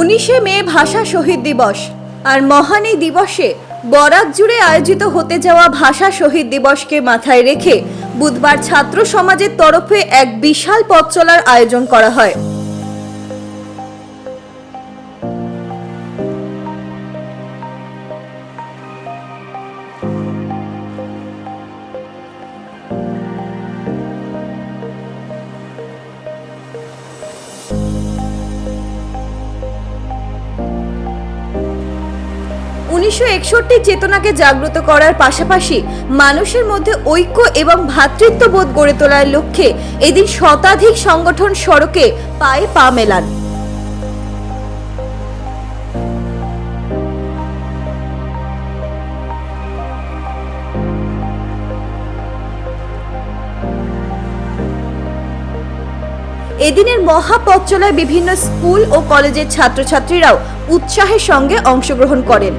উনিশে মে ভাষা শহীদ দিবস আর মহান এই দিবসে বরাক জুড়ে আয়োজিত হতে যাওয়া ভাষা শহীদ দিবসকে মাথায় রেখে বুধবার ছাত্র সমাজের তরফে এক বিশাল পথ চলার আয়োজন করা হয়। উনিশশো একষট্টি চেতনাকে জাগ্রত করার পাশাপাশি মানুষের মধ্যে ঐক্য এবং ভ্রাতৃত্ববোধ গড়ে তোলার লক্ষ্যে এদিন শতাধিক সংগঠন সড়কে পায়ে পা মেলান। এদিনের মহাপথ বিভিন্ন স্কুল ও কলেজের ছাত্রছাত্রীরাও উৎসাহের সঙ্গে অংশগ্রহণ করেন।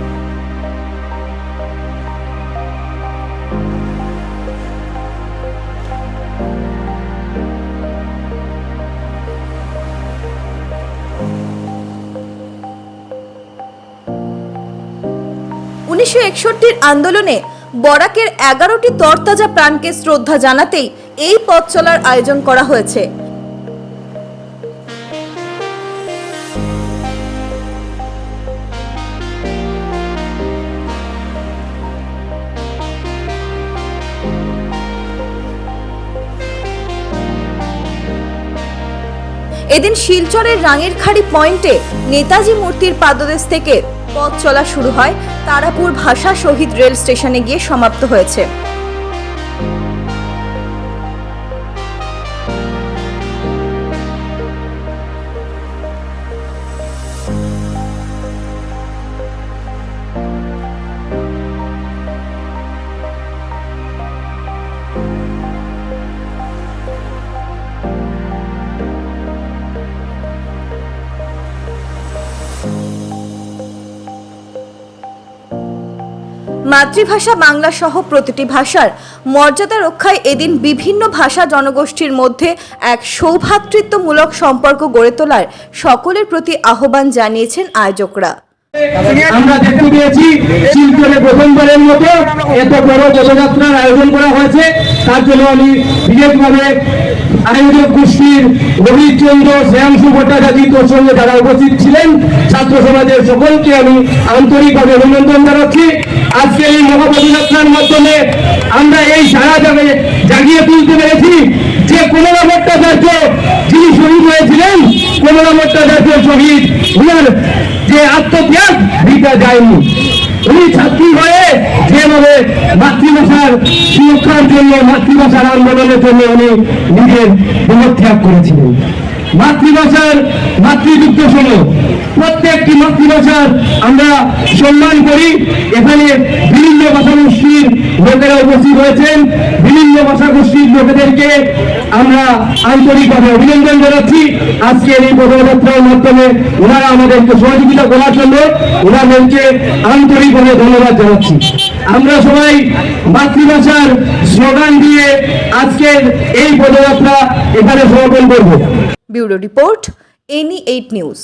উনিশশো একষট্টির আন্দোলনে বরাকের এগারোটি তরতাজা প্রাণকে শ্রদ্ধা জানাতেই এই পথ চলার আয়োজন করা হয়েছে। এদিন শিলচরের রাঙের খাড়ি পয়েন্টে নেতাজি মূর্তির পাদদেশ থেকে পথ চলা শুরু হয় তারাপুর ভাষা শহীদ রেল স্টেশনে গিয়ে সমাপ্ত হয়েছে। মাতৃভাষা বাংলা সহ প্রতিটি ভাষার মর্যাদা রক্ষায় এদিন বিভিন্ন ভাষা জনগোষ্ঠীর মধ্যে এক সৌভাতৃত্বমূলক সম্পর্ক গড়ে তোলার সকলের প্রতি আহ্বান জানিয়েছেন আয়োজকরা। আমরা দেখতে পেয়েছি শিলচরে প্রথমবারের মতো এত বড় পদযাত্রার আয়োজন করা হয়েছে। তার জন্য আমি বিশেষভাবে আয়োজক গোষ্ঠীর রবীশ চন্দ্র শ্রেয়াংশু ভট্টাচার্যের সঙ্গে যারা উপস্থিত ছিলেন, ছাত্র সমাজের সকলকে আমি আন্তরিকভাবে অভিনন্দন জানাচ্ছি। আজকে এই মহাপদযাত্রার মাধ্যমে আমরা এই সারা জাগে জাগিয়ে তুলতে পেরেছি যে কমলা ভট্টাচার্য যিনি শহীদ হয়েছিলেন কমলা ভট্টাচার্য শহীদ উনার যে আত্মত্যাগ দিতে যায়নি। উনি ছাত্রী হয়ে যেভাবে মাতৃভাষার সুরক্ষার জন্য, মাতৃভাষার আন্দোলনের জন্য উনি নিজের দেহত্যাগ করেছিলেন। মাতৃভাষার মাতৃযুক্ত সময় প্রত্যেকটি মাতৃভাষার আমরা সম্মান করি। এখানে বিভিন্ন ভাষাগোষ্ঠীর লোকেরা উপস্থিত হয়েছেন। বিভিন্ন ভাষাগোষ্ঠীর লোকেদেরকে আমরা আন্তরিকভাবে অভিনন্দন জানাচ্ছি। আজকের এই পদযাত্রার মাধ্যমে ওনারা আমাদেরকে সহযোগিতা করার জন্য ওনাদেরকে আন্তরিকভাবে ধন্যবাদ জানাচ্ছি। আমরা সবাই মাতৃভাষার স্লোগান দিয়ে আজকের এই পদযাত্রা এখানে সমাপন করব। Bureau report any eight news.